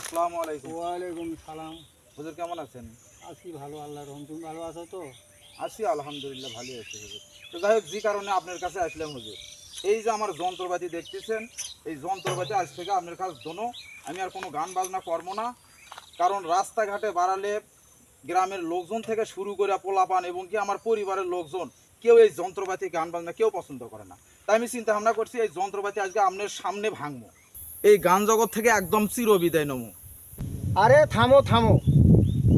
আসসালামু আলাইকুম। ওয়ালাইকুম সালাম। হুজুর কেমন আছেন? আছি ভালো আল্লাহ রহম তুমি ভালো আছো তো? আছি আলহামদুলিল্লাহ ভালোই আছি হুজুর। তো যাই হোক যে কারণে আপনার কাছে আসলাম হুজুর। এই যে আমার যন্ত্রপাতি দেখতেছেন এই যন্ত্রপাতি আজ থেকে আপনার কাছে দোনো। আমি আর কোনো গান বাজনা করব না। কারণ রাস্তাঘাটে বাড়ালে গ্রামের লোকজন থেকে শুরু করে পোলাপান এবং কি আমার পরিবারের লোকজন কেউ এই যন্ত্রপাতি গান বাজনা কেউ পছন্দ করে না। তাই আমি চিন্তা ভাবনা করছি এই যন্ত্রপাতি আজকে আপনার সামনে ভাঙবো। এই গান জগৎ থেকে একদম চিরবিদায় নমো আরে থামো থামো।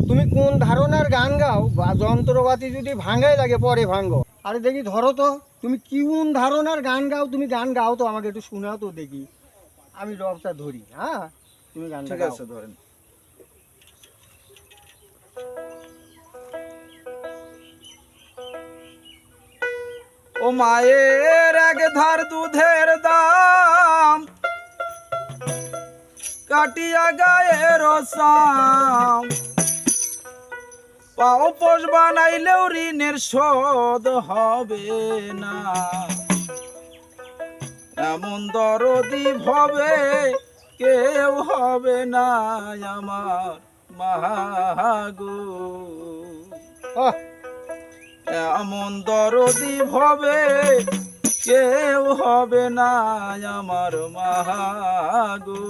তুমি কোন ধারণার গান গাও বা যন্ত্রপাতি যদি ভাঙাই লাগে পরে ভাঙো। আরে দেখি ধরো তো তুমি কোন ধারণার গান গাও? তুমি গান গাও তো আমাকে একটু শোনাও তো দেখি। আমি রবটা ধরি হ্যাঁ? তুমি গান ঠিক আছে ধরেন। ও মায়ের এক ধার দুধের দাম। কাটিয়া গায়ের সাম পাও পোষ বানাইলেও ঋণের শোধ হবে না। এমন দরদি ভবে কেউ হবে না আমার আহ, এমন দরদি ভবে কেউ হবে না আমার মাগো।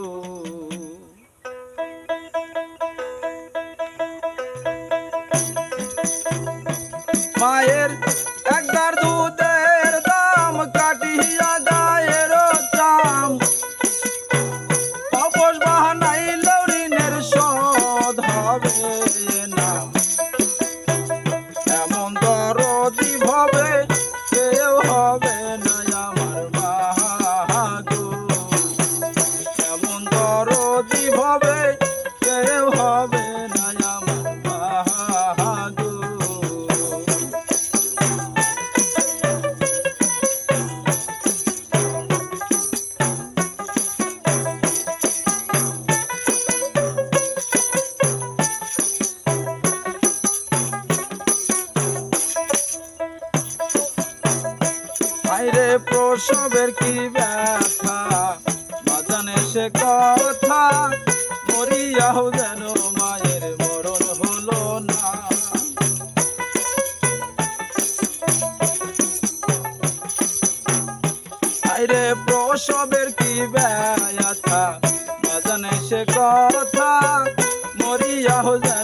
প্রসবের কি ব্যথা? বাজানে সে কথা, মরিয়াও যেন মায়ের মরণ হলো না। আইরে, প্রসবের কি ব্যথা? বাজানে সে কথা, মরিয়াও যেন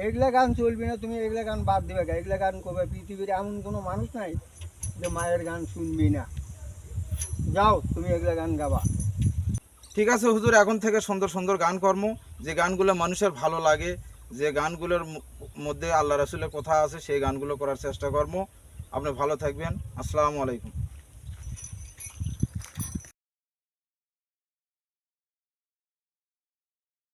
এইগুলা গান চলবে না, তুমি এগুলা গান বাদ দেবে গা। এগুলা গান করবে, পৃথিবীর এমন কোনো মানুষ নাই যে মায়ের গান শুনবি না। যাও, তুমি এগুলা গান গাবা। ঠিক আছে হুজুর, এখন থেকে সুন্দর সুন্দর গান কর্ম। যে গানগুলো মানুষের ভালো লাগে, যে গানগুলোর মধ্যে আল্লাহ রাসুলের কথা আছে, সেই গানগুলো করার চেষ্টা কর্ম। আপনি ভালো থাকবেন। আসসালামু আলাইকুম।